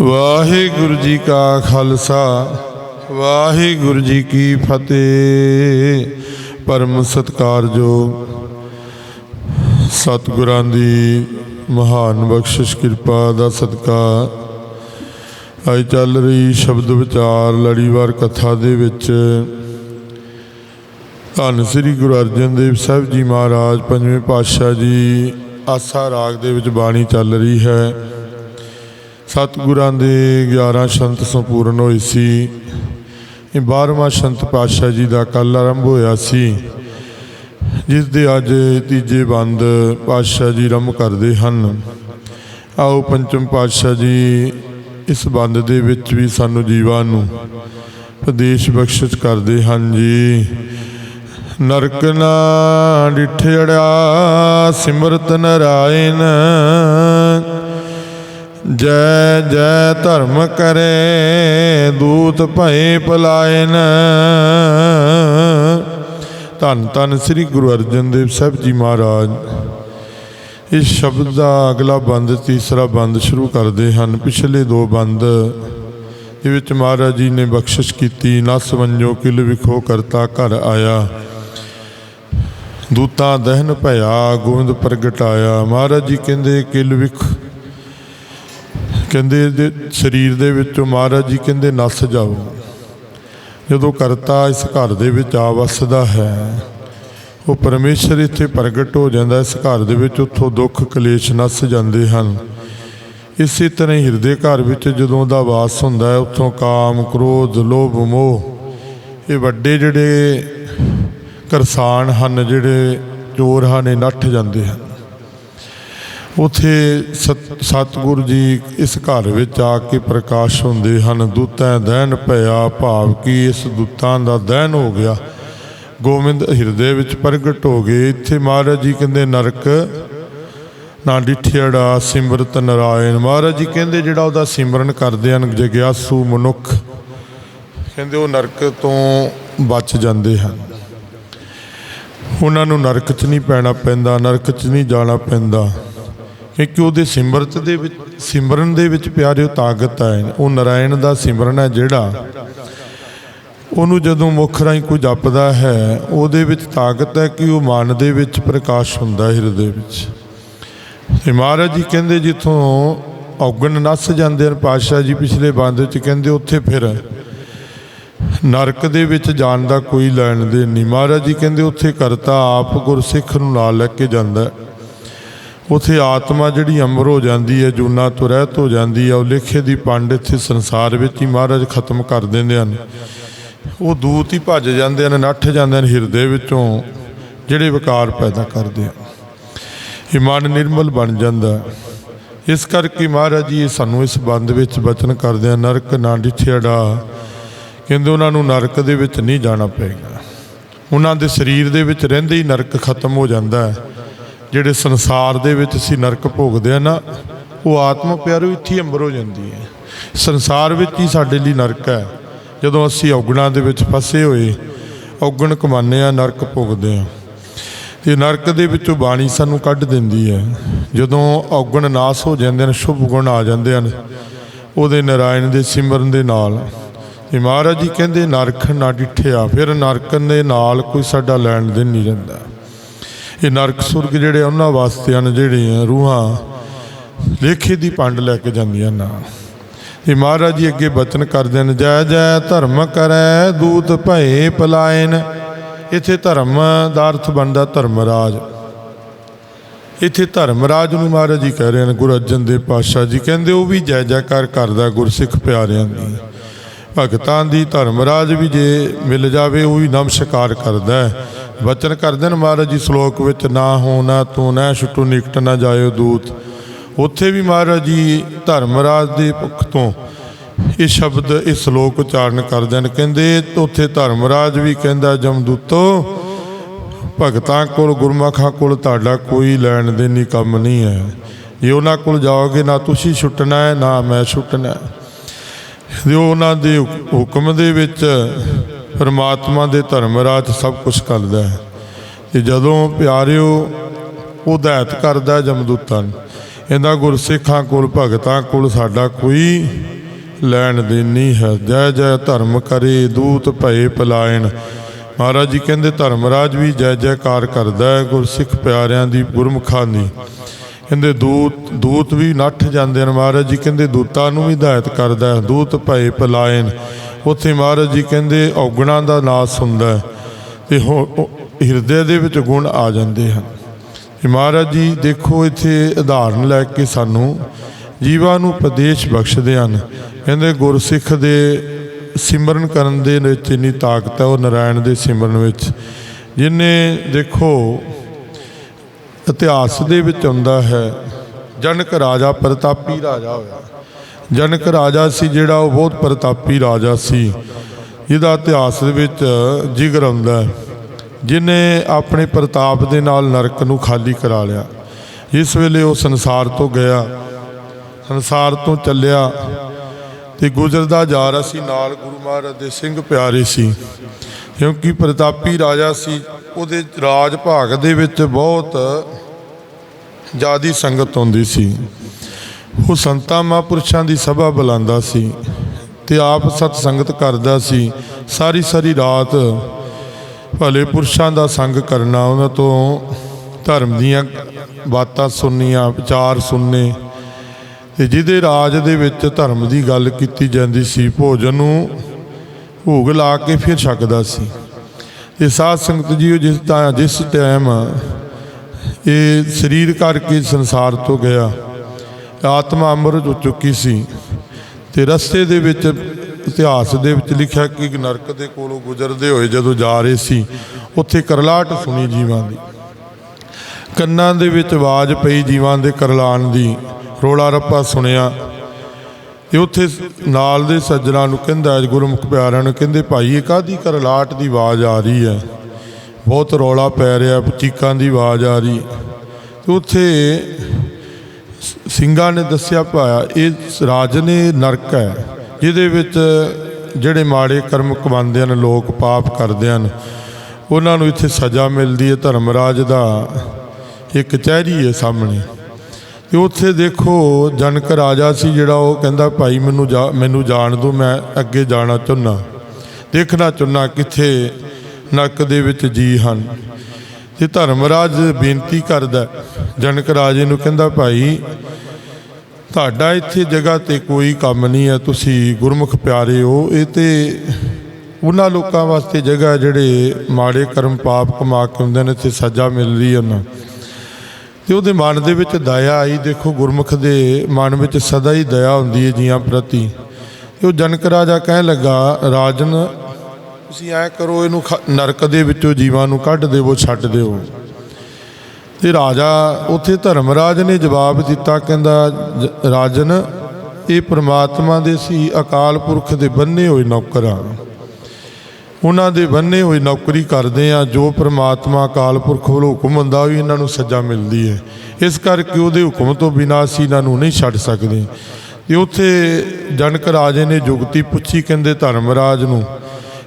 ਵਾਹਿਗੁਰੂ ਜੀ ਕਾ ਖਾਲਸਾ, ਵਾਹਿਗੁਰੂ ਜੀ ਕੀ ਫਤਿਹ। ਪਰਮ ਸਤਕਾਰਯੋਗ ਸਤਿਗੁਰਾਂ ਦੀ ਮਹਾਨ ਬਖਸ਼ਿਸ਼, ਕਿਰਪਾ ਦਾ ਸਦਕਾ। ਅੱਜ ਚੱਲ ਰਹੀ ਸ਼ਬਦ ਵਿਚਾਰ, ਲੜੀਵਾਰ ਕਥਾ ਦੇ ਵਿੱਚ ਧੰਨ ਸ੍ਰੀ ਗੁਰੂ ਅਰਜਨ ਦੇਵ ਸਾਹਿਬ ਜੀ ਮਹਾਰਾਜ, ਪੰਜਵੇਂ ਪਾਤਸ਼ਾਹ ਜੀ, ਆਸਾ ਰਾਗ ਦੇ ਵਿੱਚ ਬਾਣੀ ਚੱਲ ਰਹੀ ਹੈ। ਸਤਿਗੁਰਾਂ ਦੇ 11 ਸ਼ੰਤ ਸੰਪੂਰਨ ਹੋਏ ਸੀ। ਇਹ 12ਵਾਂ ਸ਼ੰਤ ਪਾਤਸ਼ਾਹ ਜੀ ਦਾ ਕੱਲ ਆਰੰਭ ਹੋਇਆ ਸੀ। ਜਿਸ ਦੇ ਅੱਜ ਤੀਜੇ ਬੰਦ ਪਾਤਸ਼ਾਹ ਜੀ ਆਰੰਭ ਕਰਦੇ ਹਨ। ਆਓ ਪੰਚਮ ਪਾਤਸ਼ਾਹ ਜੀ, ਇਸ ਬੰਦ ਦੇ ਵਿੱਚ ਵੀ ਸਾਨੂੰ ਜੀਵਾਂ ਨੂੰ ਉਪਦੇਸ਼ ਬਖਸ਼ਿਸ਼ ਕਰਦੇ ਹਨ ਜੀ। ਨਰਕ ਨਾ ਡਿਠੜਿਆ ਸਿਮਰਤ ਨਰਾਇਣ। ਜੈ ਜੈ ਧਰਮ ਕਰੇ, ਦੂਤ ਭਏ ਪਲਾਇਨ। ਧੰਨ ਧੰਨ ਸ੍ਰੀ ਗੁਰੂ ਅਰਜਨ ਦੇਵ ਸਾਹਿਬ ਜੀ ਮਹਾਰਾਜ। ਇਸ ਸ਼ਬਦ ਦਾ ਅਗਲਾ ਬੰਦ, ਤੀਸਰਾ ਬੰਦ ਸ਼ੁਰੂ ਕਰਦੇ ਹਨ। ਪਿਛਲੇ ਦੋ ਬੰਦ, ਦੇ ਵਿੱਚ ਮਹਾਰਾਜ ਜੀ ਨੇ ਬਖਸ਼ਿਸ਼ ਕੀਤੀ, ਨਸ ਵੰਜੋ, ਕਿਲ ਵਿਖੋ ਕਰਤਾ, ਘਰ ਆਇਆ। ਦੂਤਾਂ ਦਹਨ ਭਇਆ, ਗੋਬਿੰਦ ਪ੍ਰਗਟਾਇਆ ਮਹਾਰਾਜ ਜੀ ਕਹਿੰਦੇ, ਕਿਲ ਵਿਖ ਕਹਿੰਦੇ ਇਹਦੇ ਸਰੀਰ ਦੇ ਵਿੱਚੋਂ ਮਹਾਰਾਜ ਜੀ ਕਹਿੰਦੇ ਨਸ ਜਾਓ। ਜਦੋਂ ਕਰਤਾ ਇਸ ਘਰ ਦੇ ਵਿੱਚ ਆ ਵਸਦਾ ਹੈ, ਉਹ ਪਰਮੇਸ਼ਰ ਇੱਥੇ ਪ੍ਰਗਟ ਹੋ ਜਾਂਦਾ ਇਸ ਘਰ ਦੇ ਵਿੱਚ ਉੱਥੋਂ ਦੁੱਖ ਕਲੇਸ਼ ਨਸ ਜਾਂਦੇ ਹਨ। ਇਸੇ ਤਰ੍ਹਾਂ ਹੀ ਹਿਰਦੇ ਘਰ ਵਿੱਚ ਜਦੋਂ ਦਾ ਵਾਸ ਹੁੰਦਾ ਹੈ, ਉੱਥੋਂ ਕਾਮ, ਕ੍ਰੋਧ, ਲੋਭ, ਮੋਹ, ਇਹ ਵੱਡੇ ਜਿਹੜੇ ਕਰਸਾਨ ਹਨ, ਜਿਹੜੇ ਚੋਰ ਹਨ ਨੱਠ ਜਾਂਦੇ ਹਨ। ਉਥੇ ਸਤ- ਸਤਿਗੁਰੂ ਜੀ ਇਸ ਘਰ ਵਿੱਚ ਆ ਕੇ ਪ੍ਰਕਾਸ਼ ਹੁੰਦੇ ਹਨ। ਦੂਤਾਂ ਦੈਨ ਭਇਆ ਭਾਵ ਕਿ ਇਸ ਦੂਤਾਂ ਦਾ ਦੈਨ ਹੋ ਗਿਆ। ਗੋਬਿੰਦ ਹਿਰਦੇ ਵਿੱਚ ਪ੍ਰਗਟ ਹੋ ਗਏ। ਇੱਥੇ ਮਹਾਰਾਜ ਜੀ ਕਹਿੰਦੇ, ਨਰਕ ਨਾ ਡਿਠਿਆੜਾ ਸਿਮਰਤ, ਨਰਾਇਣ। ਮਹਾਰਾਜ ਜੀ ਕਹਿੰਦੇ, ਜਿਹੜਾ ਉਹਦਾ ਸਿਮਰਨ ਕਰਦੇ ਹਨ, ਜਗਿਆਸੂ ਮਨੁੱਖ। ਕਹਿੰਦੇ, ਉਹ ਨਰਕ ਤੋਂ ਬਚ ਜਾਂਦੇ ਹਨ। ਉਹਨਾਂ ਨੂੰ ਨਰਕ 'ਚ ਨਹੀਂ ਪੈਣਾ ਪੈਂਦਾ, ਨਰਕ 'ਚ ਨਹੀਂ ਜਾਣਾ ਪੈਂਦਾ। ਕਿਉਂਕਿ ਉਹਦੇ ਸਿਮਰਤ ਦੇ ਵਿੱਚ, ਸਿਮਰਨ ਦੇ ਵਿੱਚ ਪਿਆਰਿਓ ਤਾਕਤ ਹੈ ਉਹ ਨਰਾਇਣ ਦਾ ਸਿਮਰਨ ਹੈ ਜਿਹੜਾ, ਉਹਨੂੰ ਜਦੋਂ ਮੁੱਖ ਰਾਹੀਂ ਕੋਈ ਜਪਦਾ ਹੈ, ਉਹਦੇ ਵਿੱਚ ਤਾਕਤ ਹੈ ਕਿ ਉਹ ਮਨ ਦੇ ਵਿੱਚ ਪ੍ਰਕਾਸ਼ ਹੁੰਦਾ ਹਿਰਦੇ ਵਿੱਚ। ਤੇ ਮਹਾਰਾਜ ਜੀ ਕਹਿੰਦੇ ਜਿੱਥੋਂ ਔਗਣ ਨਸ ਜਾਂਦੇ ਹਨ, ਪਾਤਸ਼ਾਹ ਜੀ ਪਿਛਲੇ ਬੰਦ ਵਿੱਚ ਕਹਿੰਦੇ ਉੱਥੇ ਫਿਰ ਨਰਕ ਦੇ ਵਿੱਚ ਜਾਣ ਦਾ ਕੋਈ ਲੈਣ ਦੇ ਨਹੀਂ। ਮਹਾਰਾਜ ਜੀ ਕਹਿੰਦੇ ਉੱਥੇ ਕਰਤਾ ਆਪ ਗੁਰਸਿੱਖ ਨੂੰ ਨਾਲ ਲੈ ਕੇ ਜਾਂਦਾ ਹੈ। ਉਥੇ ਆਤਮਾ ਜਿਹੜੀ ਅਮਰ ਹੋ ਜਾਂਦੀ ਹੈ, ਜੂਨਾ ਤੋਂ ਰਹਿਤ ਹੋ ਜਾਂਦੀ ਹੈ, ਉਹ ਲੇਖੇ ਦੀ ਪੰਡ ਇੱਥੇ ਸੰਸਾਰ ਵਿੱਚ ਹੀ ਮਹਾਰਾਜ ਖਤਮ ਕਰ ਦਿੰਦੇ ਹਨ। ਉਹ ਦੂਤ ਹੀ ਭੱਜ ਜਾਂਦੇ ਹਨ, ਨੱਠ ਜਾਂਦੇ ਹਨ ਹਿਰਦੇ ਵਿੱਚੋਂ, ਜਿਹੜੇ ਵਿਕਾਰ ਪੈਦਾ ਕਰਦੇ ਆ ਇਹ ਮਨ ਨਿਰਮਲ ਬਣ ਜਾਂਦਾ ਇਸ ਕਰਕੇ ਮਹਾਰਾਜ ਜੀ ਸਾਨੂੰ ਇਸ ਬੰਦ ਵਿੱਚ ਬਚਨ ਕਰਦੇ ਹਨ, ਨਰਕ ਨਾ ਡਿਠਿਆੜਾ ਕਹਿੰਦੇ ਉਹਨਾਂ ਨੂੰ ਨਰਕ ਦੇ ਵਿੱਚ ਨਹੀਂ ਜਾਣਾ ਪਏਗਾ। ਉਹਨਾਂ ਦੇ ਸਰੀਰ ਦੇ ਵਿੱਚ ਰਹਿੰਦੇ ਹੀ ਨਰਕ ਖਤਮ ਹੋ ਜਾਂਦਾ ਹੈ। ਜਿਹੜੇ ਸੰਸਾਰ ਦੇ ਵਿੱਚ ਅਸੀਂ ਨਰਕ ਭੋਗਦੇ ਆ ਨਾ, ਉਹ ਆਤਮਾ ਪਿਆਰੋ ਇੱਥੇ ਹੀ ਅੰਬਰ ਹੋ ਜਾਂਦੀ ਹੈ। ਸੰਸਾਰ ਵਿੱਚ ਹੀ ਸਾਡੇ ਲਈ ਨਰਕ ਹੈ। ਜਦੋਂ ਅਸੀਂ ਔਗਣਾਂ ਦੇ ਵਿੱਚ ਫਸੇ ਹੋਏ, ਔਗਣ ਕਮਾਉਂਦੇ ਆ ਨਰਕ ਭੋਗਦੇ ਆ ਤੇ ਨਰਕ ਦੇ ਵਿੱਚੋਂ ਬਾਣੀ ਸਾਨੂੰ ਕੱਢ ਦਿੰਦੀ ਹੈ। ਜਦੋਂ ਔਗਣ ਨਾਸ ਹੋ ਜਾਂਦੇ ਨੇ ਸ਼ੁਭ ਗੁਣ ਆ ਜਾਂਦੇ ਹਨ, ਉਹਦੇ ਨਾਰਾਇਣ ਦੇ ਸਿਮਰਨ ਦੇ ਨਾਲ। ਤੇ ਮਹਾਰਾਜ ਜੀ ਕਹਿੰਦੇ, ਨਰਕ ਨਾ ਡਿੱਠਿਆ, ਫਿਰ ਨਰਕ ਦੇ ਨਾਲ ਕੋਈ ਸਾਡਾ ਲੈਣ ਦੇਣ ਨਹੀਂ ਰਹਿੰਦਾ ਇਹ ਨਰਕ ਸੁਰਗ ਜਿਹੜੇ ਉਹਨਾਂ ਵਾਸਤੇ ਹਨ, ਜਿਹੜੀਆਂ ਰੂਹਾਂ ਲੇਖੇ ਦੀ ਪੰਡ ਲੈ ਕੇ ਜਾਂਦੀਆਂ ਨਾ। ਇਹ ਮਹਾਰਾਜ ਜੀ ਅੱਗੇ ਬਚਨ ਕਰਦੇ ਨੇ, ਜੈ ਜੈ ਧਰਮ ਕਰੈ, ਦੂਤ ਭਏ ਪਲਾਇਨ। ਇੱਥੇ ਧਰਮ ਦਾ ਅਰਥ ਬਣਦਾ ਧਰਮਰਾਜ। ਇੱਥੇ ਧਰਮਰਾਜ ਨੂੰ ਮਹਾਰਾਜ ਜੀ ਕਹਿ ਰਹੇ ਹਨ ਗੁਰੂ ਅਰਜਨ ਦੇਵ ਪਾਤਸ਼ਾਹ ਜੀ, ਕਹਿੰਦੇ ਉਹ ਵੀ ਜੈ ਜੈਕਾਰ ਕਰਦਾ ਗੁਰਸਿੱਖ ਪਿਆਰਿਆਂ ਦੀ। ਭਗਤਾਂ ਦੀ ਧਰਮਰਾਜ ਵੀ ਜੇ ਮਿਲ ਜਾਵੇ, ਉਹ ਵੀ ਨਮਸਕਾਰ ਕਰਦਾ ਹੈ। ਵਚਨ ਕਰਦੇ ਨੇ ਮਹਾਰਾਜ ਜੀ, ਸ਼ਲੋਕ ਵਿੱਚ, ਨਾ ਹੋਣਾ ਨਾ ਤੂੰ, ਨਾ ਛੁੱਟੂ, ਨਿਕਟ ਨਾ ਜਾਇਓ ਦੂਤ। ਉੱਥੇ ਵੀ ਮਹਾਰਾਜ ਜੀ ਧਰਮਰਾਜ ਦੇ ਪੱਖ ਤੋਂ ਇਹ ਸ਼ਬਦ, ਇਹ ਸ਼ਲੋਕ ਉਚਾਰਨ ਕਰਦੇ ਨੇ ਕਹਿੰਦੇ, ਉੱਥੇ ਧਰਮਰਾਜ ਵੀ ਕਹਿੰਦਾ ਜਮਦੂਤੋ ਭਗਤਾਂ ਕੋਲ, ਗੁਰਮਖਾਂ ਕੋਲ ਤੁਹਾਡਾ ਕੋਈ ਲੈਣ ਦੇ ਨਹੀਂ ਕੰਮ ਨਹੀਂ ਹੈ। ਜੇ ਉਹਨਾਂ ਕੋਲ ਜਾਓਗੇ, ਨਾ ਤੁਸੀਂ ਛੁੱਟਣਾ ਹੈ, ਨਾ ਮੈਂ ਛੁੱਟਣਾ ਹੈ। ਜੇ ਉਹਨਾਂ ਦੇ ਹੁਕਮ ਦੇ ਵਿੱਚ ਪਰਮਾਤਮਾ ਦੇ ਧਰਮ ਰਾਜ ਸਭ ਕੁਝ ਕਰਦਾ ਹੈ। ਤੇ ਜਦੋਂ ਪਿਆਰਿਓ ਉਹ ਦਾਇਤ ਕਰਦਾ ਜਮਦੂਤਾਂ ਨੂੰ ਇਹਦਾ ਗੁਰਸਿੱਖਾਂ ਕੋਲ, ਭਗਤਾਂ ਕੋਲ ਸਾਡਾ ਕੋਈ ਲੈਣ ਦੇਣ ਨਹੀਂ ਹੈ। ਜੈ ਜੈ ਧਰਮ ਕਰੇ, ਦੂਤ ਭਏ ਪਲਾਇਣ। ਮਹਾਰਾਜ ਜੀ ਕਹਿੰਦੇ ਧਰਮਰਾਜ ਵੀ ਜੈ ਜੈਕਾਰ ਕਰਦਾ ਹੈ, ਗੁਰਸਿੱਖ ਪਿਆਰਿਆਂ ਦੀ ਗੁਰਮੁਖਾਂ ਦੀ ਕਹਿੰਦੇ, ਦੂਤ ਦੂਤ ਵੀ ਨੱਠ ਜਾਂਦੇ ਨੇ ਮਹਾਰਾਜ ਜੀ ਕਹਿੰਦੇ, ਦੂਤਾਂ ਨੂੰ ਵੀ ਹਦਾਇਤ ਕਰਦਾ ਹੈ, ਦੂਤ ਭਏ ਪਲਾਇਣ। ਉੱਥੇ ਮਹਾਰਾਜ ਜੀ ਕਹਿੰਦੇ ਔਗਣਾਂ ਦਾ ਨਾਸ ਹੁੰਦਾ ਹੈ ਤੇ ਹੋ- ਉਹ ਹਿਰਦੇ ਦੇ ਵਿੱਚ ਗੁਣ ਆ ਜਾਂਦੇ ਹਨ। ਮਹਾਰਾਜ ਜੀ ਦੇਖੋ ਇੱਥੇ ਉਦਾਹਰਨ ਲੈ ਕੇ ਸਾਨੂੰ ਜੀਵਾਂ ਨੂੰ ਉਪਦੇਸ਼ ਬਖਸ਼ਦੇ ਹਨ। ਕਹਿੰਦੇ ਗੁਰਸਿੱਖ ਦੇ ਸਿਮਰਨ ਕਰਨ ਦੇ ਵਿੱਚ ਇੰਨੀ ਤਾਕਤ ਹੈ, ਉਹ ਨਾਰਾਇਣ ਦੇ ਸਿਮਰਨ ਵਿੱਚ। ਜਿਨੇ ਦੇਖੋ ਇਤਿਹਾਸ ਦੇ ਵਿੱਚ ਆਉਂਦਾ ਹੈ, ਜਨਕ ਰਾਜਾ ਪ੍ਰਤਾਪੀ ਰਾਜਾ ਹੋਇਆ। ਜਨਕ ਰਾਜਾ ਸੀ ਜਿਹੜਾ ਉਹ ਬਹੁਤ ਪ੍ਰਤਾਪੀ ਰਾਜਾ ਸੀ। ਜਿਹਦਾ ਇਤਿਹਾਸ ਦੇ ਵਿੱਚ ਜ਼ਿਕਰ ਆਉਂਦਾ ਹੈ। ਜਿਨੇ ਆਪਣੇ ਪ੍ਰਤਾਪ ਦੇ ਨਾਲ ਨਰਕ ਨੂੰ ਖਾਲੀ ਕਰਾ ਲਿਆ। ਇਸ ਵੇਲੇ ਉਹ ਸੰਸਾਰ ਤੋਂ ਗਿਆ। ਸੰਸਾਰ ਤੋਂ ਚੱਲਿਆ ਤੇ ਗੁਜ਼ਰਦਾ ਜਾ ਰਿਹਾ ਸੀ ਨਾਲ ਗੁਰੂ ਮਹਾਰਾਜ ਦੇ ਸਿੰਘ ਪਿਆਰੇ ਸੀ। ਕਿਉਂਕਿ ਪ੍ਰਤਾਪੀ ਰਾਜਾ ਸੀ, ਉਹਦੇ ਰਾਜ ਭਾਗ ਦੇ ਵਿੱਚ ਬਹੁਤ ਜਿਆਦੀ ਸੰਗਤ ਹੁੰਦੀ ਸੀ। ਉਹ ਸੰਤਾਂ ਮਹਾਂਪੁਰਸ਼ਾਂ ਦੀ ਸਭਾ ਬੁਲਾਉਂਦਾ ਸੀ ਤੇ ਆਪ ਸਤ ਸੰਗਤ ਕਰਦਾ ਸੀ। ਸਾਰੀ ਸਾਰੀ ਰਾਤ ਭਲੇ ਪੁਰਸ਼ਾਂ ਦਾ ਸੰਗ ਕਰਨਾ, ਉਹਨਾਂ ਤੋਂ ਧਰਮ ਦੀਆਂ ਬਾਤਾਂ ਸੁਣਨੀਆਂ, ਵਿਚਾਰ ਸੁਣਨੇ ਤੇ ਜਿਹਦੇ ਰਾਜ ਦੇ ਵਿੱਚ ਧਰਮ ਦੀ ਗੱਲ ਕੀਤੀ ਜਾਂਦੀ ਸੀ, ਭੋਜਨ ਨੂੰ ਭੋਗ ਲਾ ਕੇ ਫਿਰ ਛਕਦਾ ਸੀ। ਇਹ ਸਾਧ ਸੰਗਤ ਜੀ ਉਹ ਜਿਸ ਤਾਂ ਜਿਸ ਟਾਈਮ ਇਹ ਸਰੀਰ ਕਰਕੇ ਸੰਸਾਰ ਤੋਂ ਗਿਆ। ਆਤਮਾ ਅੰਮ੍ਰਿਤ ਹੋ ਚੁੱਕੀ ਸੀ ਤੇ ਰਸਤੇ ਦੇ ਵਿੱਚ, ਇਤਿਹਾਸ ਦੇ ਵਿੱਚ ਲਿਖਿਆ ਕਿ ਨਰਕ ਦੇ ਕੋਲੋਂ ਗੁਜ਼ਰਦੇ ਹੋਏ ਜਦੋਂ ਜਾ ਰਹੇ ਸੀ, ਉੱਥੇ ਕਰਲਾਟ ਸੁਣੀ ਜੀਵਾਂ ਦੀ। ਕੰਨਾਂ ਦੇ ਵਿੱਚ ਆਵਾਜ਼ ਪਈ ਜੀਵਾਂ ਦੇ ਕਰਲਾਣ ਦੀ, ਰੋਲਾ ਰੱਪਾ ਸੁਣਿਆ। ਤੇ ਉੱਥੇ ਨਾਲ ਦੇ ਸੱਜਣਾ ਨੂੰ ਕਹਿੰਦਾ, ਗੁਰਮੁਖ ਪਿਆਰਿਆਂ ਨੂੰ ਕਹਿੰਦੇ, ਭਾਈ, ਇਹ ਕਾਦੀ ਕਰਲਾਟ ਦੀ ਆਵਾਜ਼ ਆ ਰਹੀ ਹੈ? ਬਹੁਤ ਰੌਲਾ ਪੈ ਰਿਹਾ, ਚੀਕਾਂ ਦੀ ਆਵਾਜ਼ ਆ ਰਹੀ ਤੇ ਉੱਥੇ ਸਿੰਘਾਂ ਨੇ ਦੱਸਿਆ ਪਾਇਆ ਇਹ ਰਾਜ ਨੇ ਨਰਕ ਹੈ, ਜਿਹਦੇ ਵਿੱਚ ਜਿਹੜੇ ਮਾੜੇ ਕਰਮ ਕਮਾਉਂਦੇ ਹਨ, ਲੋਕ ਪਾਪ ਕਰਦੇ ਹਨ, ਉਹਨਾਂ ਨੂੰ ਇੱਥੇ ਸਜ਼ਾ ਮਿਲਦੀ ਹੈ, ਧਰਮਰਾਜ ਦਾ ਇੱਕ ਕਚਹਿਰੀ ਹੈ ਸਾਹਮਣੇ। ਤੇ ਉੱਥੇ ਦੇਖੋ, ਜਨਕ ਰਾਜਾ ਸੀ ਜਿਹੜਾ, ਉਹ ਕਹਿੰਦਾ, ਭਾਈ, ਮੈਨੂੰ ਜਾ, ਮੈਨੂੰ ਜਾਣ ਦਿਓ, ਮੈਂ ਅੱਗੇ ਜਾਣਾ ਚਾਹੁੰਦਾ। ਦੇਖਣਾ ਚਾਹੁੰਦਾ ਕਿੱਥੇ ਨਰਕ ਦੇ ਵਿੱਚ ਜੀ ਹਨ। ਤੇ ਧਰਮਰਾਜ ਬੇਨਤੀ ਕਰਦਾ, ਜਨਕ ਰਾਜੇ ਨੂੰ ਕਹਿੰਦਾ, ਭਾਈ ਤੁਹਾਡਾ ਇੱਥੇ ਜਗ੍ਹਾ ਤੇ ਕੋਈ ਕੰਮ ਨਹੀਂ ਹੈ, ਤੁਸੀਂ ਗੁਰਮੁਖ ਪਿਆਰੇ ਹੋ। ਇਹ ਤੇ ਉਹਨਾਂ ਲੋਕਾਂ ਵਾਸਤੇ ਜਗ੍ਹਾ ਜਿਹੜੇ ਮਾੜੇ ਕਰਮ ਪਾਪ ਕਮਾ ਕੇ ਹੁੰਦੇ ਨੇ ਤੇ ਸਜ਼ਾ ਮਿਲਦੀ ਰਹੀ ਹੈ ਉਹਨਾਂ ਤੇ ਉਹਦੇ ਮਨ ਦੇ ਵਿੱਚ ਦਇਆ ਆਈ। ਦੇਖੋ, ਗੁਰਮੁਖ ਦੇ ਮਨ ਵਿੱਚ ਸਦਾ ਹੀ ਦਇਆ ਹੁੰਦੀ ਹੈ ਜੀਆਂ ਪ੍ਰਤੀ। ਤੇ ਉਹ ਜਨਕ ਰਾਜਾ ਕਹਿਣ ਲੱਗਾ, ਰਾਜਨ, ਤੁਸੀਂ ਐ ਕਰੋ, ਇਹਨੂੰ ਖ- ਨਰਕ ਦੇ ਵਿੱਚੋਂ ਜੀਵਾਂ ਨੂੰ ਕੱਢ ਦੇਵੋ, ਛੱਡ ਦਿਓ ਤੇ ਰਾਜਾ ਉੱਥੇ ਧਰਮਰਾਜ ਨੇ ਜਵਾਬ ਦਿੱਤਾ, ਕਹਿੰਦਾ, ਜ- ਰਾਜਨ, ਇਹ ਪ੍ਰਮਾਤਮਾ ਦੇ ਸੀ ਅਕਾਲ ਪੁਰਖ ਦੇ ਬੰਨੇ ਹੋਏ ਨੌਕਰ ਆ। ਉਹਨਾਂ ਦੇ ਬੰਨੇ ਹੋਏ ਨੌਕਰੀ ਕਰਦੇ ਆ, ਜੋ ਪ੍ਰਮਾਤਮਾ ਅਕਾਲ ਪੁਰਖ ਵੱਲੋਂ ਹੁਕਮ ਹੁੰਦਾ ਵੀ ਇਹਨਾਂ ਨੂੰ ਸਜ਼ਾ ਮਿਲਦੀ ਹੈ ਇਸ ਕਰਕੇ ਉਹਦੇ ਹੁਕਮ ਤੋਂ ਬਿਨਾਂ ਅਸੀਂ ਇਹਨਾਂ ਨੂੰ ਨਹੀਂ ਛੱਡ ਸਕਦੇ। ਤੇ ਉੱਥੇ ਜਨਕ ਰਾਜੇ ਨੇ ਜੁਗਤੀ ਪੁੱਛੀ, ਕਹਿੰਦੇ, ਧਰਮਰਾਜ ਨੂੰ,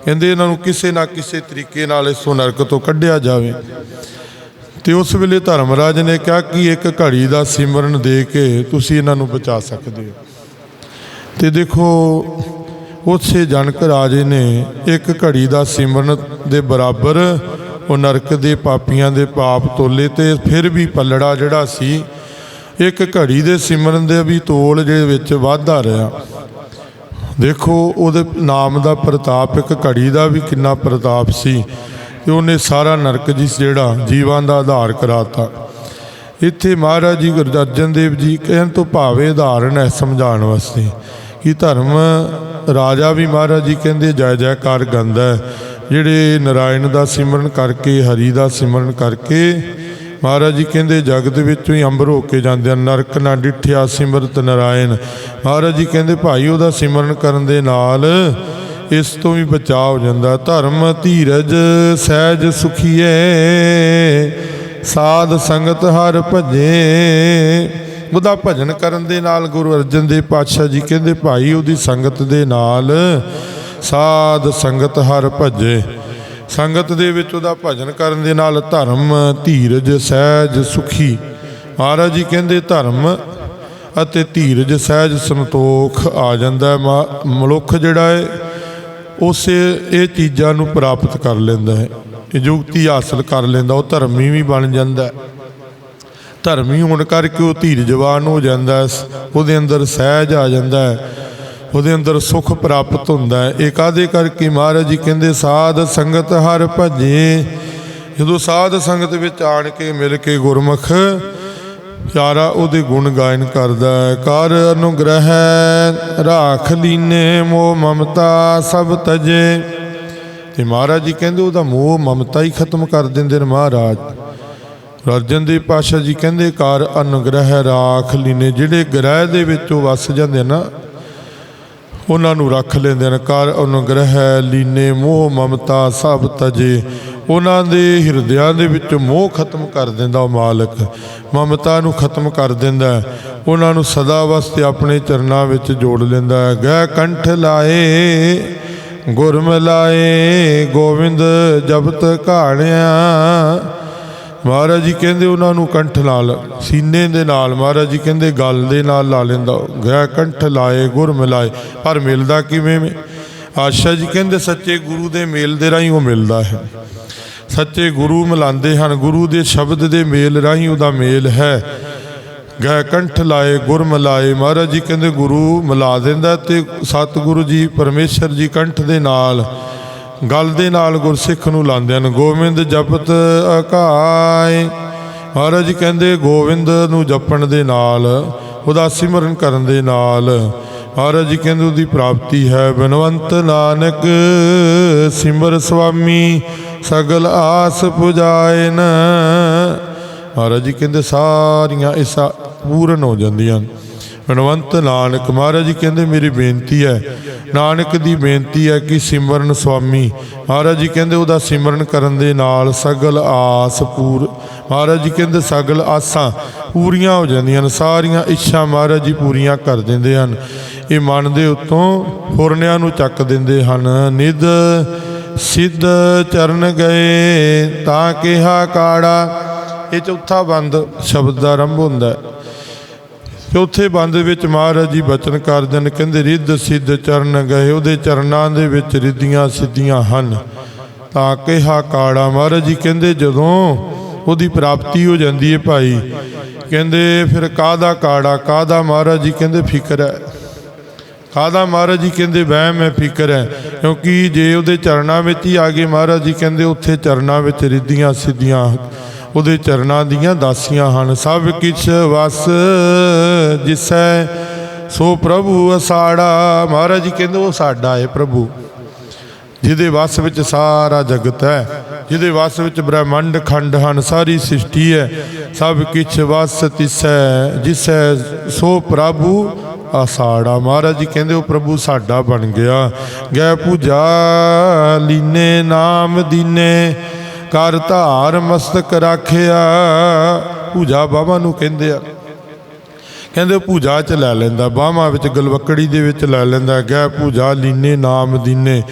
ਕਹਿੰਦੇ, ਇਹਨਾਂ ਨੂੰ ਕਿਸੇ ਨਾ ਕਿਸੇ ਤਰੀਕੇ ਨਾਲ ਇਸ ਤੋਂ ਨਰਕ ਤੋਂ ਕੱਢਿਆ ਜਾਵੇ। ਤੇ ਉਸ ਵੇਲੇ ਧਰਮਰਾਜ ਨੇ ਕਿਹਾ ਕਿ ਇੱਕ ਘੜੀ ਦਾ ਸਿਮਰਨ ਦੇ ਕੇ ਤੁਸੀਂ ਇਹਨਾਂ ਨੂੰ ਬਚਾ ਸਕਦੇ ਹੋ। ਤੇ ਦੇਖੋ ਉਸੇ ਜਨਕ ਰਾਜੇ ਨੇ ਇੱਕ ਘੜੀ ਦਾ ਸਿਮਰਨ ਦੇ ਬਰਾਬਰ ਉਹ ਨਰਕ ਦੇ ਪਾਪੀਆਂ ਦੇ ਪਾਪ ਤੋਲੇ ਤੇ ਫਿਰ ਵੀ ਪੱਲੜਾ ਜਿਹੜਾ ਸੀ, ਇੱਕ ਘੜੀ ਦੇ ਸਿਮਰਨ ਦੇ ਵੀ ਤੋਲ ਦੇ ਵਿੱਚ ਵਾਧਾ ਰਿਹਾ। ਦੇਖੋ, ਉਹਦੇ ਨਾਮ ਦਾ ਪ੍ਰਤਾਪ ਇੱਕ ਘੜੀ ਦਾ ਵੀ ਕਿੰਨਾ ਪ੍ਰਤਾਪ ਸੀ। ਤੇ ਉਹਨੇ ਸਾਰਾ ਨਰਕ ਜੀ ਜਿਹੜਾ ਜੀਵਾਂ ਦਾ ਆਧਾਰ ਕਰਾਤਾ। ਇੱਥੇ ਮਹਾਰਾਜ ਜੀ ਗੁਰੂ ਅਰਜਨ ਦੇਵ ਜੀ ਕਹਿਣ ਤੋਂ ਭਾਵੇਂ ਉਦਾਹਰਣ ਹੈ ਸਮਝਾਉਣ ਵਾਸਤੇ ਕਿ ਧਰਮ ਰਾਜਾ ਵੀ ਮਹਾਰਾਜ ਜੀ ਕਹਿੰਦੇ ਜੈ ਜੈਕਾਰ ਗੰਦਾ ਹੈ। ਜਿਹੜੇ ਨਰਾਇਣ ਦਾ ਸਿਮਰਨ ਕਰਕੇ, ਹਰੀ ਦਾ ਸਿਮਰਨ ਕਰਕੇ ਮਹਾਰਾਜ ਜੀ ਕਹਿੰਦੇ ਜਗਤ ਵਿੱਚੋਂ ਹੀ ਅੰਬਰ ਹੋ ਕੇ ਜਾਂਦੇ ਆ ਨਰਕ ਨਾ ਡਿਠਿਆ ਸਿਮਰਤ ਨਰਾਇਣ। ਮਹਾਰਾਜ ਜੀ ਕਹਿੰਦੇ ਭਾਈ ਉਹਦਾ ਸਿਮਰਨ ਕਰਨ ਦੇ ਨਾਲ ਇਸ ਤੋਂ ਵੀ ਬਚਾਅ ਹੋ ਜਾਂਦਾ। ਧਰਮ ਧੀਰਜ ਸਹਿਜ ਸੁਖੀਏ, ਸਾਧ ਸੰਗਤ ਹਰ ਭਜੇ। ਉਹਦਾ ਭਜਨ ਕਰਨ ਦੇ ਨਾਲ ਗੁਰੂ ਅਰਜਨ ਦੇਵ ਪਾਤਸ਼ਾਹ ਜੀ ਕਹਿੰਦੇ, ਭਾਈ ਉਹਦੀ ਸੰਗਤ ਦੇ ਨਾਲ ਸਾਧ ਸੰਗਤ ਹਰ ਭਜੇ। ਸੰਗਤ ਦੇ ਵਿੱਚ ਉਹਦਾ ਭਜਨ ਕਰਨ ਦੇ ਨਾਲ ਧਰਮ ਧੀਰਜ ਸਹਿਜ ਸੁਖੀ। ਮਹਾਰਾਜ ਜੀ ਕਹਿੰਦੇ, ਧਰਮ ਅਤੇ ਧੀਰਜ ਸਹਿਜ ਸੰਤੋਖ ਆ ਜਾਂਦਾ ਮਾ- ਮਨੁੱਖ ਜਿਹੜਾ ਹੈ ਉਸ ਇਹ ਚੀਜ਼ਾਂ ਨੂੰ ਪ੍ਰਾਪਤ ਕਰ ਲੈਂਦਾ ਹੈ। ਯੁਕਤੀ ਹਾਸਲ ਕਰ ਲੈਂਦਾ, ਉਹ ਧਰਮੀ ਵੀ ਬਣ ਜਾਂਦਾ ਹੈ। ਧਰਮੀ ਹੋਣ ਕਰਕੇ ਉਹ ਧੀਰ ਜਵਾਨ ਹੋ ਜਾਂਦਾ ਹੈ, ਉਹਦੇ ਅੰਦਰ ਸਹਿਜ ਆ ਜਾਂਦਾ ਹੈ, ਉਹਦੇ ਅੰਦਰ ਸੁਖ ਪ੍ਰਾਪਤ ਹੁੰਦਾ ਹੈ। ਇਹ ਕਾਦੇ ਕਰਕੇ ਮਹਾਰਾਜ ਜੀ ਕਹਿੰਦੇ, ਸਾਧ ਸੰਗਤ ਹਰ ਭਜੇ, ਜਦੋਂ ਸਾਧ ਸੰਗਤ ਵਿੱਚ ਆਣ ਕੇ ਮਿਲ ਕੇ ਗੁਰਮੁਖ ਪਿਆਰਾ ਉਹਦੇ ਗੁਣ ਗਾਇਨ ਕਰਦਾ ਹੈ। ਕਰ ਅਨੁਗ੍ਰਹਿ ਰਾਖ ਲੀਨੇ ਮੋਹ ਮਮਤਾ ਸਭ ਤਜੇ। ਤੇ ਮਹਾਰਾਜ ਜੀ ਕਹਿੰਦੇ ਉਹਦਾ ਮੋਹ ਮਮਤਾ ਹੀ ਖਤਮ ਕਰ ਦਿੰਦੇ ਨੇ ਮਹਾਰਾਜ। ਅਰਜਨ ਦੇ ਪਾਸ਼ਾ ਜੀ ਕਹਿੰਦੇ ਕਰ ਅਨੁਗ੍ਰਹਿ ਰਾਖ ਲੀਨੇ। ਜਿਹੜੇ ਗ੍ਰਹਿ ਦੇ ਵਿੱਚ ਉਹ ਵਸ ਜਾਂਦੇ ਨਾ, ਉਹਨਾਂ ਨੂੰ ਰੱਖ ਲੈਂਦੇ ਨੇ। ਕਰ ਅਨੁਗ੍ਰਹਿ ਲੀਨੇ ਮੋਹ ਮਮਤਾ ਸਭ ਤਜੇ। ਉਹਨਾਂ ਦੇ ਹਿਰਦਿਆਂ ਦੇ ਵਿੱਚ ਮੋਹ ਖਤਮ ਕਰ ਦਿੰਦਾ ਉਹ ਮਾਲਕ। ਮਮਤਾ ਨੂੰ ਖਤਮ ਕਰ ਦਿੰਦਾ ਉਹਨਾਂ ਨੂੰ ਸਦਾ ਵਾਸਤੇ ਆਪਣੇ ਚਰਨਾਂ ਵਿੱਚ ਜੋੜ ਲੈਂਦਾ ਹੈ। ਗਹਿ ਕੰਠ ਲਾਏ ਗੁਰ ਮਿਲਾਏ ਗੋਬਿੰਦ ਜਪਤ ਘਾਣਿਆ। ਮਹਾਰਾਜ ਜੀ ਕਹਿੰਦੇ ਉਹਨਾਂ ਨੂੰ ਕੰਠ ਨਾਲ, ਸੀਨੇ ਦੇ ਨਾਲ, ਮਹਾਰਾਜ ਜੀ ਕਹਿੰਦੇ ਗਲ ਦੇ ਨਾਲ ਲਾ ਲੈਂਦਾ ਗਿਆ ਕੰਠ ਲਾਏ ਗੁਰ ਮਿਲਾਏ ਪਰ ਮਿਲਦਾ ਕਿਵੇਂ ਆਸ਼ਾ ਜੀ ਕਹਿੰਦੇ, ਸੱਚੇ ਗੁਰੂ ਦੇ ਮੇਲ ਦੇ ਰਾਹੀਂ ਉਹ ਮਿਲਦਾ ਹੈ। ਸੱਚੇ ਗੁਰੂ ਮਿਲਾਉਂਦੇ ਹਨ, ਗੁਰੂ ਦੇ ਸ਼ਬਦ ਦੇ ਮੇਲ ਰਾਹੀਂ ਉਹਦਾ ਮੇਲ ਹੈ। ਗੈ ਕੰਠ ਲਾਏ, ਗੁਰ ਮਿਲਾਏ, ਮਹਾਰਾਜ ਜੀ ਕਹਿੰਦੇ, ਗੁਰੂ ਮਿਲਾ ਦਿੰਦਾ ਤੇ ਸਤਿਗੁਰੂ ਜੀ, ਪਰਮੇਸ਼ਰ ਜੀ ਕੰਠ ਦੇ ਨਾਲ, ਗੱਲ ਦੇ ਨਾਲ ਗੁਰਸਿੱਖ ਨੂੰ ਲਾਉਂਦੇ ਹਨ। ਗੋਬਿੰਦ ਜਪਤ ਅਕਾਏ। ਮਹਾਰਾਜ ਜੀ ਕਹਿੰਦੇ, ਗੋਬਿੰਦ ਨੂੰ ਜਪਣ ਦੇ ਨਾਲ, ਉਹਦਾ ਸਿਮਰਨ ਕਰਨ ਦੇ ਨਾਲ ਮਹਾਰਾਜ ਜੀ ਕਹਿੰਦੇ ਉਹਦੀ ਪ੍ਰਾਪਤੀ ਹੈ। ਬਨਵੰਤ ਨਾਨਕ ਸਿਮਰ ਸੁਆਮੀ ਸਗਲ ਆਸ ਪੁਜਾਇਨ। ਮਹਾਰਾਜ ਜੀ ਕਹਿੰਦੇ ਸਾਰੀਆਂ ਇਸਾ ਪੂਰਨ ਹੋ ਜਾਂਦੀਆਂ ਹਨ। ਬਨਵੰਤ ਨਾਨਕ, ਮਹਾਰਾਜ ਜੀ ਕਹਿੰਦੇ ਮੇਰੀ ਬੇਨਤੀ ਹੈ, ਨਾਨਕ ਦੀ ਬੇਨਤੀ ਹੈ ਕਿ ਸਿਮਰਨ ਸੁਆਮੀ ਮਹਾਰਾਜ ਜੀ ਕਹਿੰਦੇ ਉਹਦਾ ਸਿਮਰਨ ਕਰਨ ਦੇ ਨਾਲ ਸਗਲ ਆਸ ਪੂਰ, ਮਹਾਰਾਜ ਜੀ ਕਹਿੰਦੇ ਸਗਲ ਆਸਾਂ ਪੂਰੀਆਂ ਹੋ ਜਾਂਦੀਆਂ ਨੇ ਸਾਰੀਆਂ ਇੱਛਾ ਮਹਾਰਾਜ ਜੀ ਪੂਰੀਆਂ ਕਰ ਦਿੰਦੇ ਹਨ। ਇਹ ਮਨ ਦੇ ਉੱਤੋਂ ਫੁਰਨਿਆਂ ਨੂੰ ਚੱਕ ਦਿੰਦੇ ਹਨ। ਨਿਧ ਸਿੱਧ ਚਰਨ ਗਏ, ਤਾਂ ਕਿਹਾ ਕਾੜਾ। ਇਹ ਚੌਥਾ ਬੰਦ ਸ਼ਬਦ ਦਾ ਆਰੰਭ ਹੁੰਦਾ ਚੌਥੇ ਬੰਦ ਵਿੱਚ ਮਹਾਰਾਜ ਜੀ ਬਚਨ ਕਰਦੇ ਨੇ ਕਹਿੰਦੇ ਰਿੱਧ ਸਿੱਧ ਚਰਨ ਗਏ, ਉਹਦੇ ਚਰਨਾਂ ਦੇ ਵਿੱਚ ਰਿੱਧੀਆਂ ਸਿੱਧੀਆਂ ਹਨ। ਤਾਂ ਕਿਹਾ ਕਾੜਾ, ਮਹਾਰਾਜ ਜੀ ਕਹਿੰਦੇ ਜਦੋਂ ਉਹਦੀ ਪ੍ਰਾਪਤੀ ਹੋ ਜਾਂਦੀ ਹੈ ਭਾਈ, ਕਹਿੰਦੇ ਫਿਰ ਕਾਦਾ ਕਾੜਾ ਕਾਦਾ ਮਹਾਰਾਜ ਜੀ ਕਹਿੰਦੇ ਫਿਕਰ ਹੈ। ਕਾਦਾ ਮਹਾਰਾਜ ਜੀ ਕਹਿੰਦੇ, ਵਹਿਮ ਹੈ, ਫਿਕਰ ਹੈ। ਕਿਉਂਕਿ ਜੇ ਉਹਦੇ ਚਰਨਾਂ ਵਿੱਚ ਹੀ ਆ ਗਏ, ਮਹਾਰਾਜ ਜੀ ਕਹਿੰਦੇ, ਉੱਥੇ ਚਰਨਾਂ ਵਿੱਚ ਰਿੱਧੀਆਂ ਸਿੱਧੀਆਂ, ਉਹਦੇ ਚਰਨਾਂ ਦੀਆਂ ਦਾਸੀਆਂ ਹਨ। ਸਭ ਕਿਛ ਵਸ ਜਿਸੈ, ਸੋ ਪ੍ਰਭੂ ਅਸਾੜਾ। ਮਹਾਰਾਜ ਜੀ ਕਹਿੰਦੇ, ਉਹ ਸਾਡਾ ਹੈ ਪ੍ਰਭੂ, ਜਿਹਦੇ ਵਸ ਵਿੱਚ ਸਾਰਾ ਜਗਤ ਹੈ, ਜਿਹਦੇ ਵਸ ਵਿੱਚ ਬ੍ਰਹਮੰਡ ਖੰਡ ਹਨ, ਸਾਰੀ ਸ੍ਰਿਸ਼ਟੀ ਹੈ। ਸਭ ਕਿਛ ਵਸ ਤਿਸੈ, ਜਿਸੈ, ਸੋ ਪ੍ਰਭੂ ਆਸਾੜਾ ਮਹਾਰਾਜ ਜੀ ਕਹਿੰਦੇ ਉਹ ਪ੍ਰਭੂ ਸਾਡਾ ਬਣ ਗਿਆ। ਗੈ ਪੂਜਾ ਲੀਨੇ, ਨਾਮ ਦੀਨੇ ਕਰ ਧਾਰ ਮਸਤਕ ਰਾਖਿਆ। ਪੂਜਾ ਬਾਬਾ ਨੂੰ ਕਹਿੰਦੇ ਆ। ਕਹਿੰਦੇ ਪੂਜਾ ਚ ਲੈ ਲੈਂਦਾ ਬਾਹਾਂ ਵਿੱਚ ਗਲਵਕੜੀ ਦੇ ਵਿੱਚ ਲੈ ਲੈਂਦਾ, ਗੈ ਪੂਜਾ ਲੀਨੇ, ਨਾਮ ਦੀਨੇ।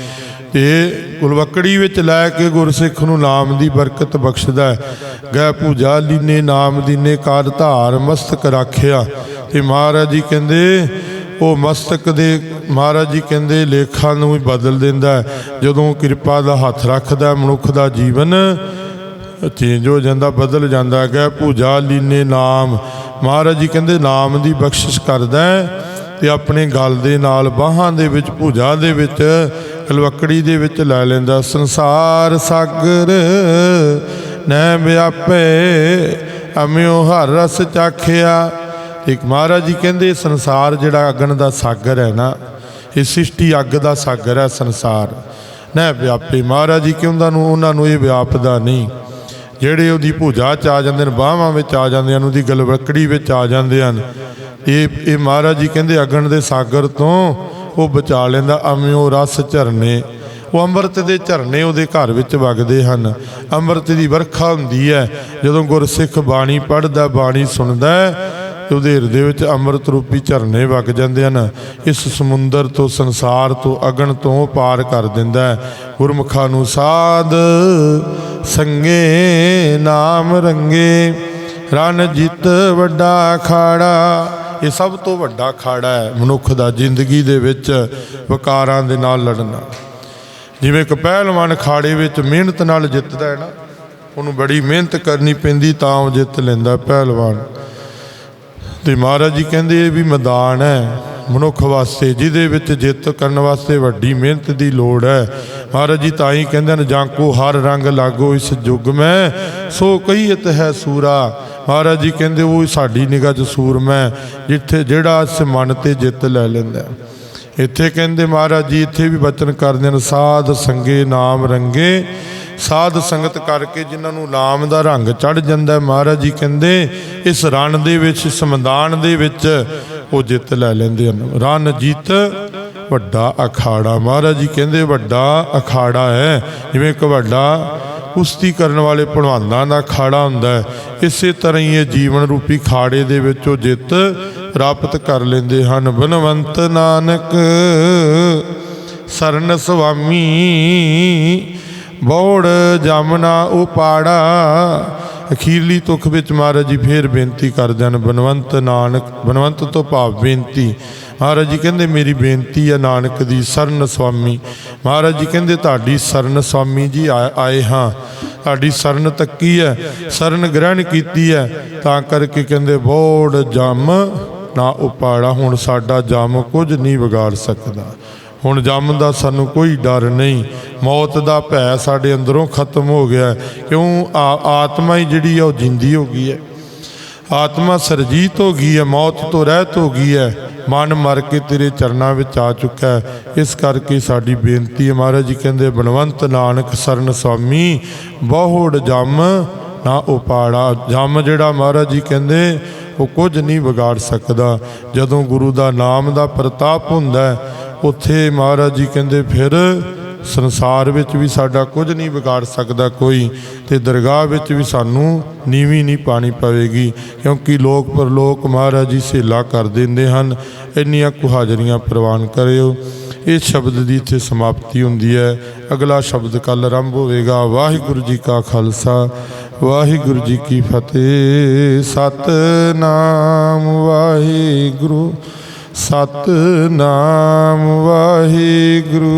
ਤੇ ਗਲਵਕੜੀ ਵਿੱਚ ਲੈ ਕੇ ਗੁਰਸਿੱਖ ਨੂੰ ਨਾਮ ਦੀ ਬਰਕਤ ਬਖਸ਼ਦਾ ਹੈ। ਗੈ ਪੂਜਾ ਲੀਨੇ, ਨਾਮ ਦੀਨੇ ਕਾਰ ਧਾਰ ਮਸਤਕ ਰਾਖਿਆ। ਤੇ ਮਹਾਰਾਜ ਜੀ ਕਹਿੰਦੇ, ਉਹ ਮਸਤਕ ਦੇ ਮਹਾਰਾਜ ਜੀ ਕਹਿੰਦੇ, ਲੇਖਾਂ ਨੂੰ ਵੀ ਬਦਲ ਦਿੰਦਾ ਜਦੋਂ ਕਿਰਪਾ ਦਾ ਹੱਥ ਰੱਖਦਾ ਮਨੁੱਖ ਦਾ ਜੀਵਨ, ਚੇਂਜ ਹੋ ਜਾਂਦਾ, ਬਦਲ ਜਾਂਦਾ ਹੈ। ਪੂਜਾ ਲੀਨੇ ਨਾਮ। ਮਹਾਰਾਜ ਜੀ ਕਹਿੰਦੇ, ਨਾਮ ਦੀ ਬਖਸ਼ਿਸ਼ ਕਰਦਾ ਹੈ ਤੇ ਆਪਣੇ ਗਲ ਦੇ ਨਾਲ ਬਾਹਾਂ ਦੇ ਵਿੱਚ ਪੂਜਾ ਦੇ ਵਿੱਚ ਕਲਵਕੜੀ ਦੇ ਵਿੱਚ ਲੈ ਲੈਂਦਾ ਸੰਸਾਰ ਸਾਗਰ ਨੈ ਵਿਆਪੇ ਅਮਿਓ ਹਰ ਰਸ ਚਾਖਿਆ। ਇੱਕ ਮਹਾਰਾਜ ਜੀ ਕਹਿੰਦੇ ਸੰਸਾਰ ਜਿਹੜਾ ਅਗਨ ਦਾ ਸਾਗਰ ਹੈ ਨਾ, ਇਹ ਸ੍ਰਿਸ਼ਟੀ ਅੱਗ ਦਾ ਸਾਗਰ ਹੈ ਸੰਸਾਰ। ਨਾ ਵਿਆਪੇ। ਮਹਾਰਾਜ ਜੀ ਕਿਉਂਦਾ ਨੂੰ ਉਹਨਾਂ ਨੂੰ ਇਹ ਵਿਆਪਦਾ ਨਹੀਂ। ਜਿਹੜੇ ਉਹਦੀ ਭੁਜਾ ਚ ਆ ਜਾਂਦੇ ਨੇ ਬਾਹਾਂ ਵਿੱਚ ਆ ਜਾਂਦੇ ਹਨ, ਉਹਦੀ ਗਲਵਕੜੀ ਵਿੱਚ ਆ ਜਾਂਦੇ ਹਨ। ਇਹ ਇਹ ਮਹਾਰਾਜ ਜੀ ਕਹਿੰਦੇ ਅਗਨ ਦੇ ਸਾਗਰ ਤੋਂ ਉਹ ਬਚਾ ਲੈਂਦਾ ਅਮਿਓ ਰਸ ਝਰਨੇ, ਉਹ ਅੰਮ੍ਰਿਤ ਦੇ ਝਰਨੇ ਉਹਦੇ ਘਰ ਵਿੱਚ ਵਗਦੇ ਹਨ। ਅੰਮ੍ਰਿਤ ਦੀ ਵਰਖਾ ਹੁੰਦੀ ਹੈ, ਜਦੋਂ ਗੁਰਸਿੱਖ ਬਾਣੀ ਪੜ੍ਹਦਾ, ਬਾਣੀ ਸੁਣਦਾ ਉਹਦੇ ਹਿਰਦੇ ਵਿੱਚ ਅੰਮ੍ਰਿਤ ਰੂਪੀ ਝਰਨੇ ਵਗ ਜਾਂਦੇ ਹਨ। ਇਸ ਸਮੁੰਦਰ ਤੋਂ ਸੰਸਾਰ ਤੋਂ ਅਗਨ ਤੋਂ ਪਾਰ ਕਰ ਦਿੰਦਾ ਹੈ। ਗੁਰਮੁਖਾਂ ਨੂੰ ਸਾਧ ਸੰਗੇ, ਨਾਮ ਰੰਗੇ। ਰਨ ਜਿੱਤ ਵੱਡਾ ਖਾੜਾ ਇਹ ਸਭ ਤੋਂ ਵੱਡਾ ਖਾੜਾ ਹੈ ਮਨੁੱਖ ਦਾ ਜ਼ਿੰਦਗੀ ਦੇ ਵਿੱਚ ਵਿਕਾਰਾਂ ਦੇ ਨਾਲ ਲੜਨਾ। ਜਿਵੇਂ ਇੱਕ ਪਹਿਲਵਾਨ ਖਾੜੇ ਵਿੱਚ ਮਿਹਨਤ ਨਾਲ ਜਿੱਤਦਾ ਹੈ ਨਾ, ਉਹਨੂੰ ਬੜੀ ਮਿਹਨਤ ਕਰਨੀ ਪੈਂਦੀ ਤਾਂ ਉਹ ਜਿੱਤ ਲੈਂਦਾ ਪਹਿਲਵਾਨ। ਤੇ ਮਹਾਰਾਜ ਜੀ ਕਹਿੰਦੇ ਇਹ ਵੀ ਮੈਦਾਨ ਹੈ ਮਨੁੱਖ ਵਾਸਤੇ ਜਿਹਦੇ ਵਿੱਚ ਜਿੱਤ ਕਰਨ ਵਾਸਤੇ ਵੱਡੀ ਮਿਹਨਤ ਦੀ ਲੋੜ ਹੈ। ਮਹਾਰਾਜ ਜੀ ਤਾਂ ਹੀ ਕਹਿੰਦੇ ਨੇ ਜਾਂ ਕੋ ਹਰ ਰੰਗ ਲਾਗੋ ਇਸ ਯੁੱਗ ਮੈਂ ਸੋ ਕਹੀਤ ਹੈ ਸੂਰਾ। ਮਹਾਰਾਜ ਜੀ ਕਹਿੰਦੇ ਉਹ ਸਾਡੀ ਨਿਗਾਹ 'ਚ ਸੂਰਮਾ ਹੈ, ਜਿੱਥੇ ਜਿਹੜਾ ਇਸ ਮਨ ਤੇ ਜਿੱਤ ਲੈ ਲੈਂਦਾ ਇੱਥੇ ਕਹਿੰਦੇ ਮਹਾਰਾਜ ਜੀ ਇੱਥੇ ਵੀ ਬਚਨ ਕਰਦੇ ਨੇ ਸਾਧ ਸੰਗੇ ਨਾਮ ਰੰਗੇ ਸਾਧ ਸੰਗਤ ਕਰਕੇ ਜਿਨ੍ਹਾਂ ਨੂੰ ਲਾਮ ਦਾ ਰੰਗ ਚੜ ਜਾਂਦਾ ਹੈ, ਮਹਾਰਾਜ ਜੀ ਕਹਿੰਦੇ ਇਸ ਰਣ ਦੇ ਵਿੱਚ ਇਸ ਮੈਦਾਨ ਦੇ ਵਿੱਚ ਉਹ ਜਿੱਤ ਲੈ ਲੈਂਦੇ ਹਨ। ਰਨ ਜਿੱਤ ਵੱਡਾ ਅਖਾੜਾ ਮਹਾਰਾਜ ਜੀ ਕਹਿੰਦੇ ਵੱਡਾ ਅਖਾੜਾ ਹੈ। ਜਿਵੇਂ ਇੱਕ ਵੱਡਾ ਕੁਸ਼ਤੀ ਕਰਨ ਵਾਲੇ ਭਲਵਾਨਾਂ ਦਾ ਖਾੜਾ ਹੁੰਦਾ ਹੈ ਇਸੇ ਤਰ੍ਹਾਂ ਹੀ ਇਹ ਜੀਵਨ ਰੂਪੀ ਖਾੜੇ ਦੇ ਵਿੱਚ ਉਹ ਜਿੱਤ ਪ੍ਰਾਪਤ ਕਰ ਲੈਂਦੇ ਹਨ। ਬਨਵੰਤ ਨਾਨਕ ਸਰਨ ਸੁਆਮੀ ਬੋੜ ਜਮਨਾ ਉਪਾੜਾ। ਅਖੀਰਲੀ ਤੁਖ ਵਿੱਚ ਮਹਾਰਾਜ ਜੀ ਫੇਰ ਬੇਨਤੀ ਕਰਦੇ ਹਨ, ਬਨਵੰਤ ਨਾਨਕ, ਬਨਵੰਤ ਤੋਂ ਭਾਵ ਬੇਨਤੀ। ਮਹਾਰਾਜ ਜੀ ਕਹਿੰਦੇ, ਮੇਰੀ ਬੇਨਤੀ ਹੈ ਨਾਨਕ ਦੀ ਸਰਨ ਸੁਆਮੀ। ਮਹਾਰਾਜ ਜੀ ਕਹਿੰਦੇ, ਤੁਹਾਡੀ ਸਰਨ ਸੁਆਮੀ ਜੀ ਆਏ ਹਾਂ। ਤੁਹਾਡੀ ਸਰਨ ਤੱਕੀ ਹੈ, ਸਰਨ ਗ੍ਰਹਿਣ ਕੀਤੀ ਹੈ। ਤਾਂ ਕਰਕੇ ਕਹਿੰਦੇ, ਬੋੜ ਜਮ ਨਾ ਉਪਾੜਾ, ਹੁਣ ਸਾਡਾ ਜਮ ਕੁਝ ਨਹੀਂ ਵਿਗਾੜ ਸਕਦਾ। ਹੁਣ ਜੰਮ ਦਾ ਸਾਨੂੰ ਕੋਈ ਡਰ ਨਹੀਂ। ਮੌਤ ਦਾ ਭੈ ਸਾਡੇ ਅੰਦਰੋਂ ਖਤਮ ਹੋ ਗਿਆ ਕਿਉਂ? ਆ- ਆਤਮਾ ਹੀ ਜਿਹੜੀ ਆ, ਉਹ ਜਿੰਦੀ ਹੋ ਗਈ ਹੈ। ਆਤਮਾ ਸਰਜੀਤ ਹੋ ਗਈ ਹੈ, ਮੌਤ ਤੋਂ ਰਹਿਤ ਹੋ ਗਈ ਹੈ। ਮਨ ਮਰ ਕੇ ਤੇਰੇ ਚਰਨਾਂ ਵਿੱਚ ਆ ਚੁੱਕਾ ਹੈ। ਇਸ ਕਰਕੇ ਸਾਡੀ ਬੇਨਤੀ ਹੈ ਮਹਾਰਾਜ ਜੀ, ਕਹਿੰਦੇ ਬਲਵੰਤ ਨਾਨਕ ਸਰਨ ਸੁਆਮੀ ਬਹੁੜ ਜੰਮ ਨਾ ਉਪਾੜਾ। ਜੰਮ ਜਿਹੜਾ ਮਹਾਰਾਜ ਜੀ ਕਹਿੰਦੇ, ਉਹ ਕੁਝ ਨਹੀਂ ਵਿਗਾੜ ਸਕਦਾ। ਜਦੋਂ ਗੁਰੂ ਦਾ ਨਾਮ ਦਾ ਪ੍ਰਤਾਪ ਹੁੰਦਾ ਹੈ ਉੱਥੇ ਮਹਾਰਾਜ ਜੀ ਕਹਿੰਦੇ, ਫਿਰ ਸੰਸਾਰ ਵਿੱਚ ਵੀ ਸਾਡਾ ਕੁਝ ਨਹੀਂ ਵਿਗਾੜ ਸਕਦਾ ਕੋਈ ਤੇ ਦਰਗਾਹ ਵਿੱਚ ਵੀ ਸਾਨੂੰ ਨੀਵੀਂ ਨਹੀਂ ਪਾਣੀ ਪਵੇਗੀ, ਕਿਉਂਕਿ ਲੋਕ ਪਰਲੋਕ ਮਹਾਰਾਜ ਜੀ ਸੇਲਾ ਕਰ ਦਿੰਦੇ ਹਨ। ਇੰਨੀਆਂ ਕੁ ਹਾਜ਼ਰੀਆਂ ਪ੍ਰਵਾਨ ਕਰਿਓ। ਇਸ ਸ਼ਬਦ ਦੀ ਇੱਥੇ ਸਮਾਪਤੀ ਹੁੰਦੀ ਹੈ। ਅਗਲਾ ਸ਼ਬਦ ਕੱਲ ਆਰੰਭ ਹੋਵੇਗਾ। ਵਾਹਿਗੁਰੂ ਜੀ ਕਾ ਖਾਲਸਾ, ਵਾਹਿਗੁਰੂ ਜੀ ਕੀ ਫਤਿਹ। ਸਤਨਾਮ ਵਾਹਿਗੁਰੂ। ਸਤਨਾਮ ਵਾਹਿਗੁਰੂ।